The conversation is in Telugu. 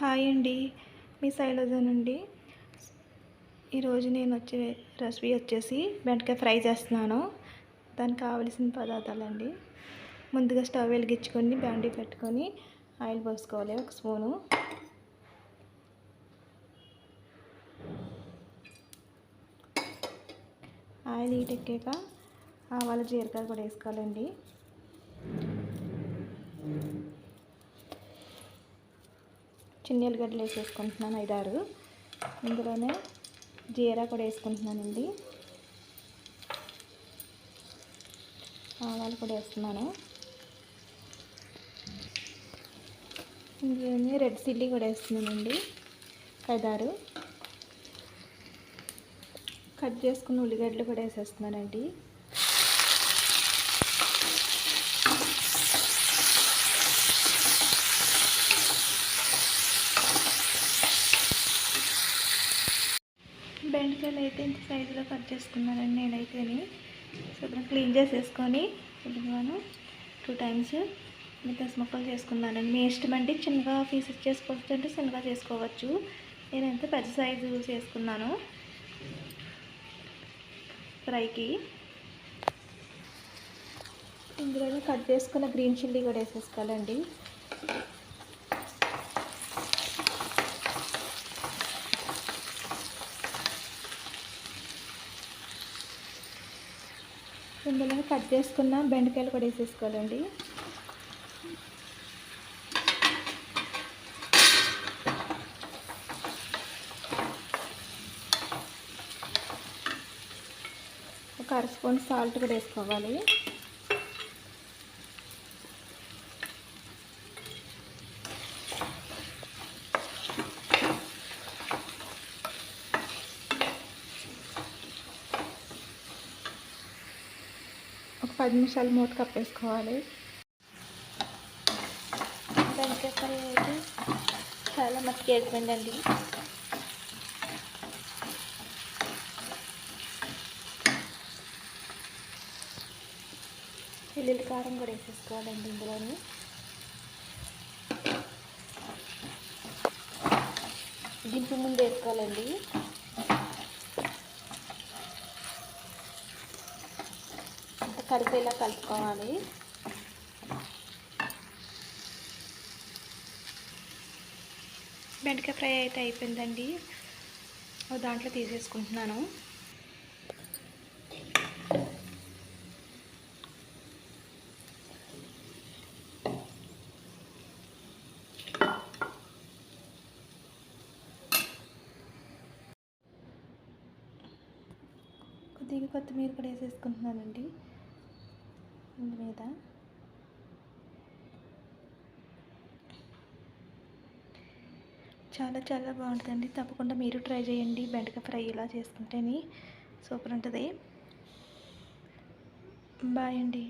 హాయ్ అండి. మీ శైలజ నుండి. ఈరోజు నేను వచ్చే రెసిపీ వచ్చేసి బెండకాయ ఫ్రై చేస్తున్నాను. దానికి కావలసిన పదార్థాలండి. ముందుగా స్టవ్ వెలిగించుకొని బ్యాండీ పెట్టుకొని ఆయిల్ పోసుకోవాలి ఒక స్పూను. ఆయిల్ హీట్ ఎక్కాక ఆవాలు జీలకర్ర కూడా వేసుకోవాలండి. చిన్న ఎల్లిగడ్డలు వేసేసుకుంటున్నాను ఐదారు. ఇందులోనే జీరా కూడా వేసుకుంటున్నానండి. ఆవాలు కూడా వేస్తున్నాను. ఇందులోనే రెడ్ చిల్లీ కూడా వేస్తున్నానండి. ఐదారు. కట్ చేసుకున్న ఉల్లిగడ్డలు కూడా వేసేస్తున్నానండి. బెండకాయలు అయితే ఇంత సైజులో కట్ చేసుకున్నానండి నేనైతేని. శుభ్రం క్లీన్ చేసేసుకొని శుభ్రమాను టూ టైమ్స్ మిగతా ముక్కలు చేసుకున్నానండి. మీ ఇష్టం అండి చిన్నగా పీసెస్ చేసుకోవచ్చు అంటే చిన్నగా చేసుకోవచ్చు. నేనైతే పెద్ద సైజు చేసుకున్నాను. ఫ్రైకి. ఇందులోనే కట్ చేసుకున్న గ్రీన్ చిల్లీ కూడా వేసేసుకోవాలండి. ఇందులో కట్ చేసుకున్న బెండకాయలు కూడా వేసేసుకోవాలండి. ఒక అర స్పూన్ సాల్ట్ కూడా వేసుకోవాలి. పది నిమిషాలు మూత కప్పేసుకోవాలి. బెండకాయ అయితే చాలా మట్టుకు అండి వెల్లుల్లి కారం కూడా వేసేసుకోవాలండి ఇందులోని. దింపు ముందు వేసుకోవాలండి. కలిపేలా కలుపుకోవాలి. బెండకాయ ఫ్రై అయితే అయిపోయిందండి. దాంట్లో తీసేసుకుంటున్నాను. కొద్దిగా కొత్తిమీర కూడా వేసేసుకుంటున్నానండి. మీద. చాలా చాలా బాగుంటుందండి. తప్పకుండా మీరు ట్రై చేయండి. బెండకాయ ఫ్రై ఇలా చేసుకుంటేనే సూపర్ ఉంటుంది. బాయ్ అండి.